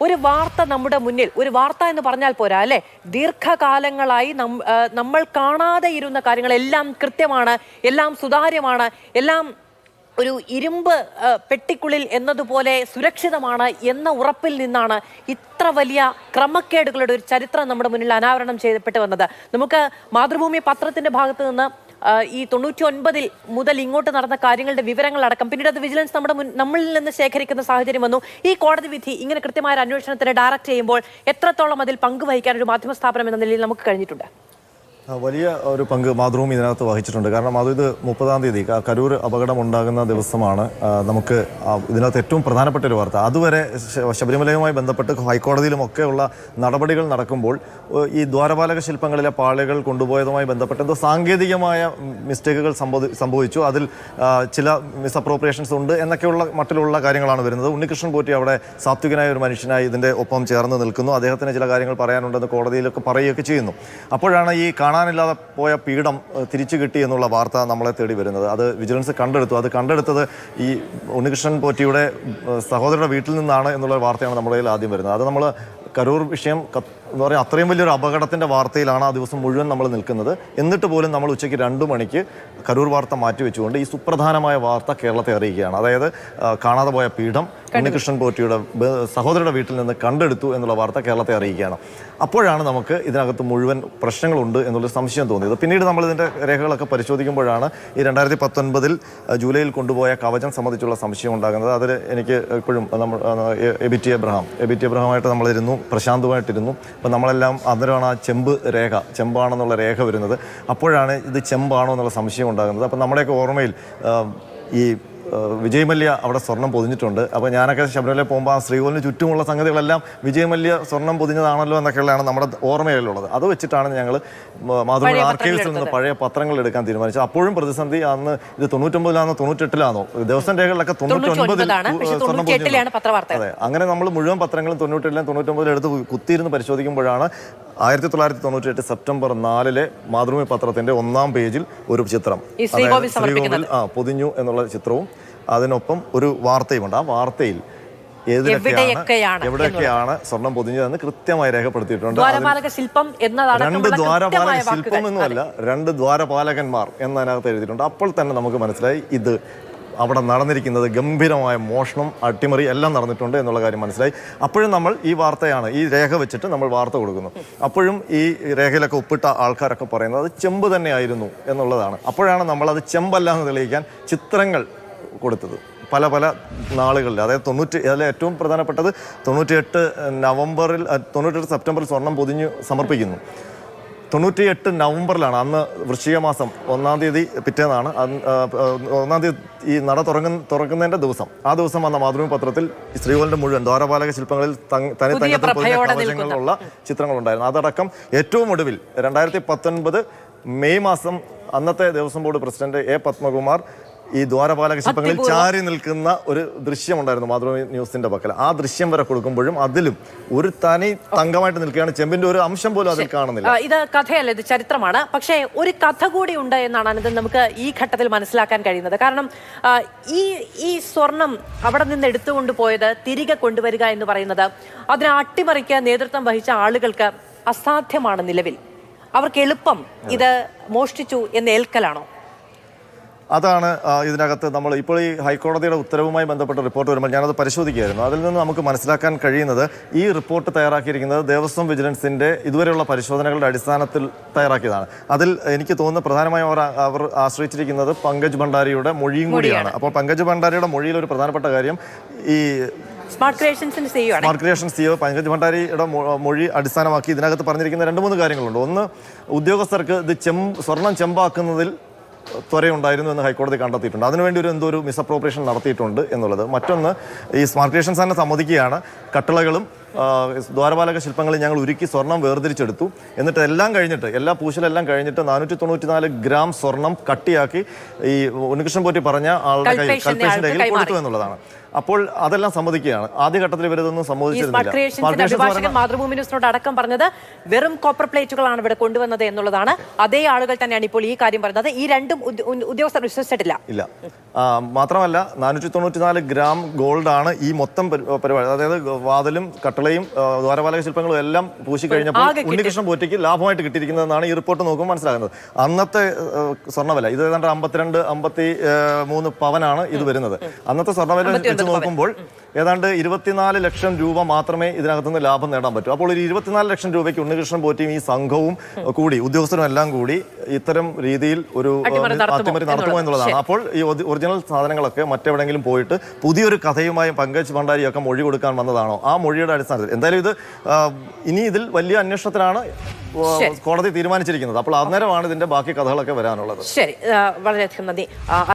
ഒരു വാർത്ത നമ്മുടെ മുന്നിൽ ഒരു വാർത്ത എന്ന് പറഞ്ഞാൽ പോരാ അല്ലെ? ദീർഘകാലങ്ങളായി നമ്മൾ കാണാതെ ഇരുന്ന കാര്യങ്ങളെല്ലാം കൃത്യമാണ് എല്ലാം സുതാര്യമാണ് എല്ലാം ഒരു ഇരുമ്പ് പെട്ടിക്കുള്ളിൽ എന്നതുപോലെ സുരക്ഷിതമാണ് എന്ന ഉറപ്പിൽ നിന്നാണ് ഇത്ര വലിയ ക്രമക്കേടുകളുടെ ഒരു ചരിത്രം നമ്മുടെ മുന്നിൽ അനാവരണം ചെയ്യപ്പെട്ടു വന്നത്. നമുക്ക് മാതൃഭൂമി പത്രത്തിന്റെ ഭാഗത്ത് നിന്ന് ഈ തൊണ്ണൂറ്റി ഒൻപതിൽ മുതൽ ഇങ്ങോട്ട് നടന്ന കാര്യങ്ങളുടെ വിവരങ്ങൾ അടക്കം പിന്നീട് അത് വിജിലൻസ് നമ്മുടെ നമ്മളിൽ നിന്ന് ശേഖരിക്കുന്ന സാഹചര്യം വന്നു. ഈ കോടതി വിധി ഇങ്ങനെ കൃത്യമായ അന്വേഷണത്തിന് ഡയറക്റ്റ് ചെയ്യുമ്പോൾ എത്രത്തോളം അതിൽ പങ്കുവഹിക്കാൻ ഒരു മാധ്യമ സ്ഥാപനം എന്ന നിലയിൽ നമുക്ക് കഴിഞ്ഞിട്ടുണ്ട്? വലിയ ഒരു പങ്ക് മാതൃഭൂമി ഇതിനകത്ത് വഹിച്ചിട്ടുണ്ട്. കാരണം അത് ഇത് മുപ്പതാം തീയതി കരൂർ അപകടം ഉണ്ടാകുന്ന ദിവസമാണ് നമുക്ക് ഇതിനകത്ത് ഏറ്റവും പ്രധാനപ്പെട്ട ഒരു വാർത്ത. അതുവരെ ശബരിമലയുമായി ബന്ധപ്പെട്ട് ഹൈക്കോടതിയിലും ഒക്കെയുള്ള നടപടികൾ നടക്കുമ്പോൾ ഈ ദ്വാരപാലക ശില്പങ്ങളിലെ പാളികൾ കൊണ്ടുപോയതുമായി ബന്ധപ്പെട്ട് എന്തോ സാങ്കേതികമായ മിസ്റ്റേക്കുകൾ സംഭവിച്ചു. അതിൽ ചില മിസ്അപ്രോപ്രിയേഷൻസ് ഉണ്ട് എന്നൊക്കെയുള്ള മട്ടിലുള്ള കാര്യങ്ങളാണ് വരുന്നത്. ഉണ്ണികൃഷ്ണൻ പോറ്റി അവിടെ സാത്വികനായ ഒരു മനുഷ്യനായി ഇതിന്റെ ഒപ്പം ചേർന്ന് നിൽക്കുന്നു. അദ്ദേഹത്തിന് ചില കാര്യങ്ങൾ പറയാനുണ്ടെന്ന് കോടതിയിലൊക്കെ പറയുകയൊക്കെ ചെയ്യുന്നു. അപ്പോഴാണ് ഈ കാണാനില്ലാതെ പോയ പീഠം തിരിച്ചു കിട്ടി എന്നുള്ള വാർത്ത നമ്മളെ തേടി വരുന്നത്. അത് വിജിലൻസ് കണ്ടെടുത്തു. അത് കണ്ടെടുത്തത് ഈ ഉണ്ണികൃഷ്ണൻ പോറ്റിയുടെ സഹോദരയുടെ വീട്ടിൽ നിന്നാണ് എന്നുള്ള വാർത്തയാണ് നമ്മുടെ ആദ്യം വരുന്നത്. അത് നമ്മൾ കരൂർ വിഷയം പറയുക അത്രയും വലിയൊരു അപകടത്തിന്റെ വാർത്തയിലാണ് ആ ദിവസം മുഴുവൻ നമ്മൾ നിൽക്കുന്നത്. എന്നിട്ട് പോലും നമ്മൾ ഉച്ചയ്ക്ക് രണ്ട് മണിക്ക് കരൂർ വാർത്ത മാറ്റി വെച്ചുകൊണ്ട് ഈ സുപ്രധാനമായ വാർത്ത കേരളത്തെ അറിയിക്കുകയാണ്. അതായത് കാണാതെ പോയ പീഠം ഉണ്ണികൃഷ്ണൻ പോറ്റിയുടെ സഹോദരിയുടെ വീട്ടിൽ നിന്ന് കണ്ടെടുത്തു എന്നുള്ള വാർത്ത കേരളത്തെ അറിയിക്കുകയാണ്. അപ്പോഴാണ് നമുക്ക് ഇതിനകത്ത് മുഴുവൻ പ്രശ്നങ്ങളുണ്ട് എന്നുള്ളൊരു സംശയം തോന്നിയത്. പിന്നീട് നമ്മൾ ഇതിന്റെ രേഖകളൊക്കെ പരിശോധിക്കുമ്പോഴാണ് ഈ രണ്ടായിരത്തി പത്തൊൻപതിൽ ജൂലൈയിൽ കൊണ്ടുപോയ കവചം സംബന്ധിച്ചുള്ള സംശയം ഉണ്ടാകുന്നത്. അതിൽ എനിക്ക് എപ്പോഴും നമ്മൾ A B T Abraham A B T എബ്രഹാമായിട്ട് നമ്മളിരുന്നു പ്രശാന്തുമായിട്ടിരുന്നു. അപ്പം നമ്മളെല്ലാം അന്നേരമാണ് ആ ചെമ്പ് രേഖ ചെമ്പാണെന്നുള്ള രേഖ വരുന്നത്. അപ്പോഴാണ് ഇത് ചെമ്പാണോ എന്നുള്ള സംശയം ഉണ്ടാകുന്നത്. അപ്പോൾ നമ്മുടെയൊക്കെ ഓർമ്മയിൽ ഈ വിജയ് മല്യ അവിടെ സ്വർണം പൊതിഞ്ഞിട്ടുണ്ട്. അപ്പോൾ ഞാനൊക്കെ ശബരിമല പോകുമ്പോൾ ആ ശ്രീകോലിന് ചുറ്റുമുള്ള സംഗതികളെല്ലാം വിജയ് മല്യ സ്വർണം പൊതിഞ്ഞതാണല്ലോ എന്നൊക്കെയുള്ളതാണ് നമ്മുടെ ഓർമ്മയിലുള്ളത്. അത് വെച്ചിട്ടാണ് ഞങ്ങൾ മാതൃഭൂമി ആർക്കൈവ്സിൽ നിന്ന് പഴയ പത്രങ്ങൾ എടുക്കാൻ തീരുമാനിച്ചത് അപ്പോഴും പ്രതിസന്ധി അന്ന് ഇത് തൊണ്ണൂറ്റൊമ്പതിലാണോ തൊണ്ണൂറ്റെട്ടിലാണോ ദിവസം രേഖകളിലൊക്കെ തൊണ്ണൂറ്റൊൻപതിൽ സ്വർണം പൊതിഞ്ഞു. അതെ അങ്ങനെ നമ്മൾ മുഴുവൻ പത്രങ്ങളും തൊണ്ണൂറ്റെട്ടിലും തൊണ്ണൂറ്റൊമ്പതിലും എടുത്ത് കുത്തിയിരുന്ന് പരിശോധിക്കുമ്പോഴാണ് ആയിരത്തി തൊള്ളായിരത്തി തൊണ്ണൂറ്റി എട്ട് സെപ്റ്റംബർ നാലിലെ മാതൃഭൂമി പത്രത്തിന്റെ ഒന്നാം പേജിൽ ഒരു ചിത്രം. ശ്രീകോവിൽ ആ പൊതിഞ്ഞു എന്നുള്ള ചിത്രവും അതിനൊപ്പം ഒരു വാർത്തയുമുണ്ട്. ആ വാർത്തയിൽ എവിടെയൊക്കെയാണ് എവിടെയൊക്കെയാണ് സ്വർണം പൊതിഞ്ഞതെന്ന് കൃത്യമായി രേഖപ്പെടുത്തിയിട്ടുണ്ട്. രണ്ട് ദ്വാരപാലക ശില്പം എന്നല്ല രണ്ട് ദ്വാരപാലകന്മാർ എന്നതിനകത്ത് എഴുതിയിട്ടുണ്ട്. അപ്പോൾ തന്നെ നമുക്ക് മനസ്സിലായി ഇത് അവിടെ നടന്നിരിക്കുന്നത് ഗംഭീരമായ മോഷണം അട്ടിമറി എല്ലാം നടന്നിട്ടുണ്ട് എന്നുള്ള കാര്യം മനസ്സിലായി. അപ്പോഴും നമ്മൾ ഈ വാർത്തയാണ് ഈ രേഖ വെച്ചിട്ട് നമ്മൾ വാർത്ത കൊടുക്കുന്നു. അപ്പോഴും ഈ രേഖയിലൊക്കെ ഒപ്പിട്ട ആൾക്കാരൊക്കെ പറയുന്നത് അത് ചെമ്പ് തന്നെയായിരുന്നു എന്നുള്ളതാണ്. അപ്പോഴാണ് നമ്മൾ അത് ചെമ്പല്ല എന്ന് തെളിയിക്കാൻ ചിത്രങ്ങൾ കൊടുത്തത്. പല പല നാളുകളിൽ അതായത് തൊണ്ണൂറ്റി അതിൽ ഏറ്റവും പ്രധാനപ്പെട്ടത് തൊണ്ണൂറ്റിയെട്ട് നവംബറിൽ തൊണ്ണൂറ്റെട്ട് സെപ്റ്റംബറിൽ സ്വർണം പൊതിഞ്ഞ് സമർപ്പിക്കുന്നു. തൊണ്ണൂറ്റിയെട്ട് നവംബറിലാണ് അന്ന് വൃശ്ചിക മാസം ഒന്നാം തീയതി പിറ്റേന്നാണ് ഒന്നാം തീയതി ഈ നട തുറങ്ങുന്ന തുറക്കുന്നതിന്റെ ദിവസം. ആ ദിവസം വന്ന മാതൃഭൂമി പത്രത്തിൽ ശ്രീകോലിന്റെ മുഴുവൻ ദ്വാരപാലക ശില്പങ്ങളിൽ തനി കവചങ്ങളുള്ള ചിത്രങ്ങളുണ്ടായിരുന്നു. അതടക്കം ഏറ്റവും ഒടുവിൽ രണ്ടായിരത്തി പത്തൊൻപത് മെയ് മാസം അന്നത്തെ Devaswom board president A Padmakumar ഈ ദ്വാരപാലക ശില്പങ്ങളിൽ ചാരി നിൽക്കുന്ന ഒരു ദൃശ്യമുണ്ടായിരുന്നു മാതൃഭൂമി ന്യൂസിന്റെ പക്കൽ ആ ദൃശ്യം വരെ കൊടുക്കുമ്പോഴും അതിലും ഒരു തനി തങ്കമായിട്ട് നിൽക്കുകയാണ് ചെമ്പിന്റെ ഒരു അംശം പോലും അതിൽ കാണുന്നില്ല. ഇത് കഥയല്ല ഇത് ചരിത്രമാണ്. പക്ഷേ ഒരു കഥ കൂടി ഉണ്ട് എന്നാണ് അനന്തൻ നമുക്ക് ഈ ഘട്ടത്തിൽ മനസ്സിലാക്കാൻ കഴിയുന്നത്. കാരണം ഈ ഈ സ്വർണം അവിടെ നിന്ന് എടുത്തുകൊണ്ട് പോയത് തിരികെ കൊണ്ടുവരിക എന്ന് പറയുന്നത് അതിനെ അട്ടിമറിക്ക് നേതൃത്വം വഹിച്ച ആളുകൾക്ക് അസാധ്യമാണ് നിലവിൽ. അവർക്ക് എളുപ്പം ഇത് മോഷ്ടിച്ചു എന്ന് ഏൽക്കലാണോ? അതാണ് ഇതിനകത്ത് നമ്മൾ ഇപ്പോൾ ഈ ഹൈക്കോടതിയുടെ ഉത്തരവുമായി ബന്ധപ്പെട്ട റിപ്പോർട്ട് വരുമ്പോൾ ഞാനത് പരിശോധിക്കുകയായിരുന്നു. അതിൽ നിന്ന് നമുക്ക് മനസ്സിലാക്കാൻ കഴിയുന്നത് ഈ റിപ്പോർട്ട് തയ്യാറാക്കിയിരിക്കുന്നത് ദേവസ്വം വിജിലൻസിന്റെ ഇതുവരെയുള്ള പരിശോധനകളുടെ അടിസ്ഥാനത്തിൽ തയ്യാറാക്കിയതാണ്. അതിൽ എനിക്ക് തോന്നുന്നു പ്രധാനമായും അവർ അവർ ആശ്രയിച്ചിരിക്കുന്നത് പങ്കജ് ഭണ്ഡാരിയുടെ മൊഴിയും കൂടിയാണ്. അപ്പോൾ പങ്കജ് ഭണ്ഡാരിയുടെ മൊഴിയിൽ ഒരു പ്രധാനപ്പെട്ട കാര്യം ഈ സ്മാർട്ട് ക്രിയേഷൻസിന് ചെയ്യുവാണ് സ്മാർട്ട് ക്രിയേഷൻ സിഒ പങ്കജ് ഭണ്ഡാരിയുടെ മൊഴി അടിസ്ഥാനമാക്കി ഇതിനകത്ത് പറഞ്ഞിരിക്കുന്ന രണ്ട് മൂന്ന് കാര്യങ്ങളുണ്ട്. ഒന്ന് ഉദ്യോഗസ്ഥർക്ക് ഇത് ചെമ്പ് സ്വർണം ചെമ്പാക്കുന്നതിൽ ത്വരയുണ്ടായിരുന്നു എന്ന് ഹൈക്കോടതി കണ്ടെത്തിയിട്ടുണ്ട്. അതിനുവേണ്ടി ഒരു എന്തോ ഒരു മിസ്അപ്രോപ്രിയേഷൻ നടത്തിയിട്ടുണ്ട് എന്നുള്ളത്. മറ്റൊന്ന് ഈ സ്മാർട്ട് ക്രിയേഷൻസ് തന്നെ സമ്മതിക്കുകയാണ്. കട്ടളകളും ദ്വാരപാലക ശില്പങ്ങളിൽ ഞങ്ങൾ ഉരുക്കി സ്വർണം വേർതിരിച്ചെടുത്തു. എന്നിട്ട് എല്ലാം കഴിഞ്ഞിട്ട് എല്ലാ പൂശലെല്ലാം കഴിഞ്ഞിട്ട് നാനൂറ്റി തൊണ്ണൂറ്റി നാല് ഗ്രാം സ്വർണം കട്ടിയാക്കി ഈ ഉണ്ണികൃഷ്ണൻ പോറ്റി പറഞ്ഞ ആളുടെ കൈ കൽപേഷിന്റെ കയ്യിൽ കൊടുത്തു എന്നുള്ളതാണ്. അപ്പോൾ അതെല്ലാം സമ്മതിക്കുകയാണ്. ആദ്യഘട്ടത്തിൽ ഇവരിതൊന്നും സമ്മതിച്ചിരുന്നില്ല. മാതൃഭൂമി ന്യൂസിനോട് അടക്കം പറഞ്ഞത് വെറും കോപ്പർ പ്ലേറ്റുകളാണ് ഇവിടെ കൊണ്ടുവന്നത് എന്നുള്ളതാണ്. അതേ ആളുകൾ തന്നെയാണ് ഇപ്പോൾ ഈ കാര്യം പറയുന്നത് ഈ രണ്ടും ഉദ്യോഗസ്ഥർ വിശ്വസിച്ചിട്ടില്ല. ഇല്ല. മാത്രമല്ല നാനൂറ്റി തൊണ്ണൂറ്റിനാല് ഗ്രാം ഗോൾഡ് ആണ് ഈ മൊത്തം പരിപാടി അതായത് വാതിലും കട്ടളയും ദ്വാരപാലക ശില്പങ്ങളും എല്ലാം പൂശി കഴിഞ്ഞപ്പോൾ. ഉണ്ണികൃഷ്ണൻ പോറ്റിക്ക് ലാഭമായിട്ട് കിട്ടിയിരിക്കുന്നതെന്നാണ് ഈ റിപ്പോർട്ട് നോക്കുമ്പോൾ മനസ്സിലാകുന്നത്. അന്നത്തെ സ്വർണവില ഇത് ഏതാണ്ട് അമ്പത്തിരണ്ട് അമ്പത്തി മൂന്ന് പവനാണ് ഇത് വരുന്നത്. അന്നത്തെ സ്വർണവില വെച്ച് നോക്കുമ്പോൾ ഏതാണ്ട് ഇരുപത്തിനാല് ലക്ഷം രൂപ മാത്രമേ ഇതിനകത്ത് നിന്ന് ലാഭം നേടാൻ പറ്റൂ. അപ്പോൾ ഒരു ഇരുപത്തിനാല് ലക്ഷം രൂപയ്ക്ക് ഉണ്ണികൃഷ്ണൻ പോറ്റിയും ഈ സംഘവും കൂടി ഉദ്യോഗസ്ഥരും എല്ലാം കൂടി ഇത്തരം രീതിയിൽ ഒരു അട്ടിമറി നടത്തുമോ. എന്നുള്ളതാണ്. അപ്പോൾ ഈ ഒറിജിനൽ സാധനങ്ങളൊക്കെ മറ്റെവിടെങ്കിലും പോയിട്ട് പുതിയൊരു കഥയുമായും പങ്കജ് ഭണ്ഡാരിയൊക്കെ മൊഴി കൊടുക്കാൻ വന്നതാണോ? ആ മൊഴിയുടെ അടിസ്ഥാനത്തിൽ. എന്തായാലും ഇത് ഇനി ഇതിൽ വലിയ അന്വേഷണത്തിനാണ് കോടതി തീരുമാനിച്ചിരിക്കുന്നത്. അപ്പോൾ അന്നേരമാണ് ഇതിന്റെ ബാക്കി കഥകളൊക്കെ വരാനുള്ളത്. ശരി. വളരെയധികം നന്ദി.